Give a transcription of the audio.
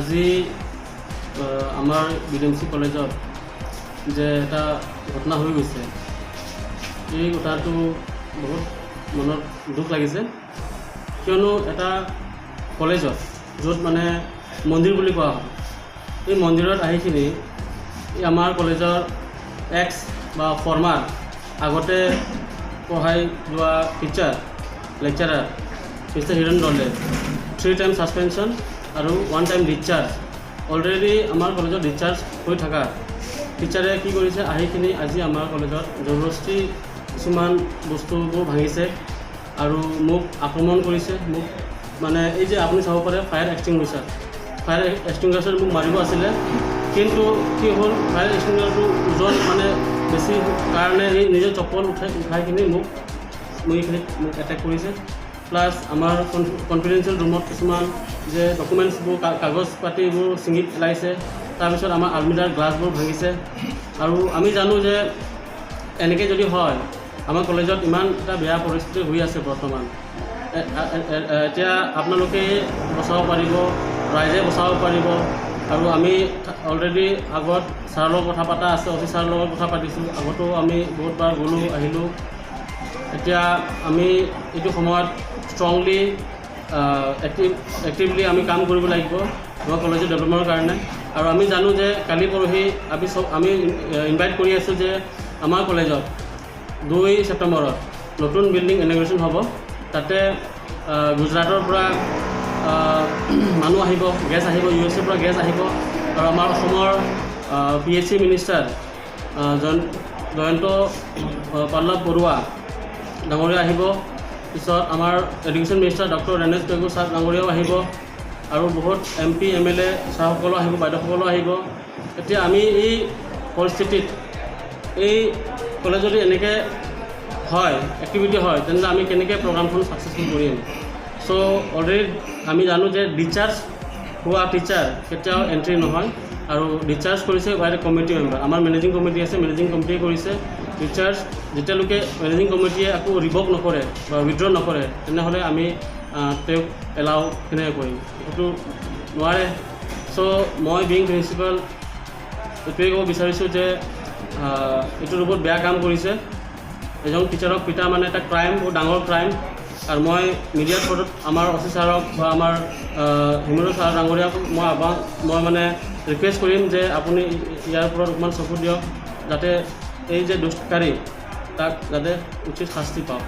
আজি আমাৰ বি কলেজত যে এটা ঘটনা হৈ গৈছে, এই কথাটো বহুত মনত দুখ লাগিছে। কিয়নো এটা কলেজত য'ত মানে মন্দিৰ বুলি কোৱা হয়, এই মন্দিৰত আহি কিনি এই আমাৰ কলেজৰ এক্স বা ফৰ্মাৰ আগতে পঢ়াই যোৱা teacher lecturer mister Hiran Doley three time suspension আৰু ওৱান টাইম ডিচাৰ্জ অলৰেডি আমাৰ কলেজত ডিচাৰ্জ হৈ থকা। টিচাৰে কি কৰিছে, আহি কিনি আজি আমাৰ কলেজত জবৰদস্তি কিছুমান বস্তুবোৰ ভাঙিছে আৰু মোক আক্ৰমণ কৰিছে। মোক মানে এই যে আপুনি চাব পাৰে ফায়াৰ এক্সটিংগুইচাৰ ফায়াৰ এক্সটিংগুইচাৰ মোক মাৰিব আছিলে। কিন্তু কি হ'ল ফায়াৰ এক্সটিংগুইচাৰটো ওজন মানে বেছি কাৰণে সি নিজৰ চপ্পল উঠাই উঠাই কিনি মোক মোক এইখিনিত মোক এটেক কৰিছে। প্লাছ আমাৰ কনফিডেঞ্চিয়েল ৰুমত কিছুমান যে ডকুমেণ্টছবোৰ কাগজ পাতিবোৰ ছিঙি পেলাইছে। তাৰপিছত আমাৰ আলমিৰাৰ গ্লাছবোৰ ভাঙিছে। আৰু আমি জানো যে এনেকৈ যদি হয়, আমাৰ কলেজত ইমান এটা বেয়া পৰিস্থিতি হৈ আছে বৰ্তমান। এতিয়া আপোনালোকে বচাব পাৰিব, ৰাইজে বচাব পাৰিব। আৰু আমি অলৰেডি আগত ছাৰৰ লগত কথা পতা আছে, অফিচ ছাৰৰ লগত কথা পাতিছোঁ। আগতো আমি বহুতবাৰ গ'লোঁ, আহিলোঁ। এতিয়া আমি এইটো সময়ত ষ্ট্ৰংলি এক্টিভ এক্টিভলি আমি কাম কৰিব লাগিব আমাৰ কলেজৰ ডেভেলপমেণ্টৰ কাৰণে। আৰু আমি জানো যে কালি পৰহি আমি চব আমি ইনভাইট কৰি আছোঁ যে আমাৰ কলেজত দুই ছেপ্টেম্বৰত নতুন বিল্ডিং ইনগ্ৰেশ্যন হ'ব। তাতে গুজৰাটৰ পৰা মানুহ আহিব গেছ আহিব ইউ এছ এৰ পৰা গেছ আহিব। আৰু আমাৰ অসমৰ P H C minister Jayanta Jayanta Pallab Baruah ডাঙৰীয়া আহিব। পিছত আমাৰ education minister doctor Ranesh Pegu sir ডাঙৰীয়াও আহিব আৰু বহুত M P M L A ছাৰসকলো আহিব, বাইদেউসকলো আহিব। এতিয়া আমি এই পৰিস্থিতিত, এই কলেজত যদি এনেকৈ হয় এক্টিভিটি হয় তেনেহ'লে আমি কেনেকৈ প্ৰগ্ৰামখন ছাকচেছফুল কৰিম? চ' অলৰেডি আমি জানো যে ডিচাৰ্জ হোৱা টিচাৰ কেতিয়াও এণ্ট্ৰি নহয়। আৰু ডিচাৰ্জ কৰিছে বাই কমিটি মেম্বাৰ আমাৰ মেনেজিং কমিটি আছে মেনেজিং কমিটিয়ে কৰিছে। ডিচাৰ্জ যেতিয়ালৈকে মেনেজিং কমিটিয়ে আকৌ ৰিভক নকৰে বা উইড্ৰ নকৰে তেনেহ'লে আমি তেওঁক এলাউ কেনেকৈ কৰিম? সেইটো নোৱাৰে। চ' মই বিং প্ৰিন্সিপাল এইটোৱে ক'ব বিচাৰিছোঁ যে আহ, এইটো বহুত বেয়া কাম কৰিছে। এজন টিচাৰক পিটা মানে এটা ক্ৰাইম বহুত ডাঙৰ ক্ৰাইম আৰু মই মিডিয়াৰ থ্ৰুত আমাৰ ছাৰক বা আমাৰ হিমন্ত ছাৰ ডাঙৰীয়াক মই আহ্বান মই মানে ৰিকুৱেষ্ট কৰিম যে আপুনি ইয়াৰ ওপৰত অকণমান চকু দিয়ক যাতে এই যে দুষ্কাৰী, তাক যাতে উচিত শাস্তি পাওক।